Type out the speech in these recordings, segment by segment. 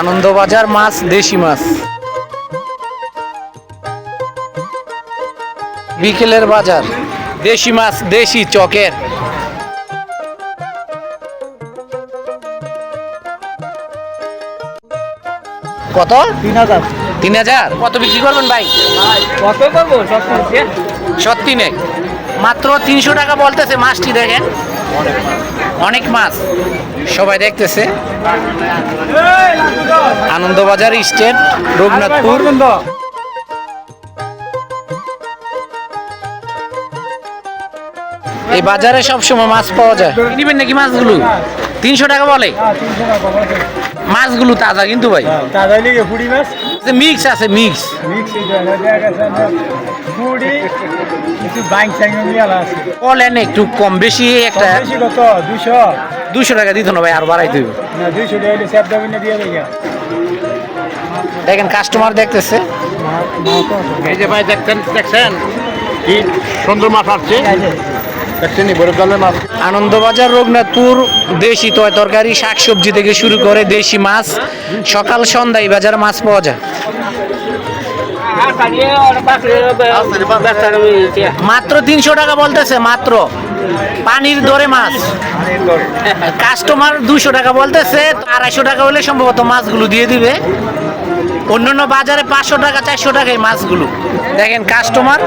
আনন্দবাজার মাছ দেশি মাছ। বিকেলের বাজার দেশি মাছ দেশি চকের। কত? তিন হাজার। তিন হাজার? কত বিক্রি করবেন ভাই? কত করব? সত্যি নেই মাত্র তিনশো টাকা বলতেছে মাছটি দেখেন। অনেক মাছ। সবাই দেখতেছে। আনন্দবাজার স্টেট রঘুনাথপুর। এই বাজারে সবসময় মাছ পাওয়া যায়। নিবেন নাকি মাছগুলো? তিনশো টাকা বলে। মাছগুলো তাজা কিন্তু ভাই। তাজা লিগে ফুড়ি মাছ। মিক্স আছে মিক্স। বলেন একটু কম বেশি একটা বেশি কত? দুশো। দুশো টাকা দিত না ভাই আর বাড়াই দেবে দেখেন কাস্টমার দেখতেছে। এই যে ভাই দেখছেন দেখছেন? কি সুন্দর মাছ আসছে। আনন্দবাজার, রঘুনাথপুর, দেশি তয় তরকারি, শাকসবজি থেকে শুরু করে দেশি মাছ, সকাল সন্ধ্যায় বাজারে মাছ পাওয়া যায়। মাত্র তিনশো টাকা বলতেছে, মাত্র। পানির দরে মাছ। কাস্টমার দুশো টাকা বলতেছে আড়াইশো টাকা হলে সম্ভবত মাছগুলো দিয়ে দিবে। অন্যান্য বাজারে পাঁচশো টাকা, চারশো টাকা এই মাছগুলো। দেখেন কাস্টমার।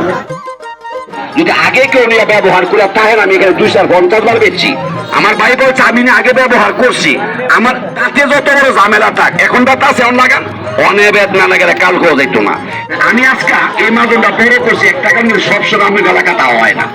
যদি আগে কেউ নিয়ে ব্যবহার করে, তাহলে আমি এখানে দুই চার পঞ্চাশ বার বেচছি। আমার ভাই বলছে, আমি আগে ব্যবহার করছি। আমার তাতে যত বড় ঝামেলা থাক এখন তাতে আছে অন লাগান অনেবেদ না লাগালে কাল করে যাইতো না। আমি আজকে এই মাদনটা বড় করছি একটা টাকা সবসময় আমি গলা কাটা হয় না।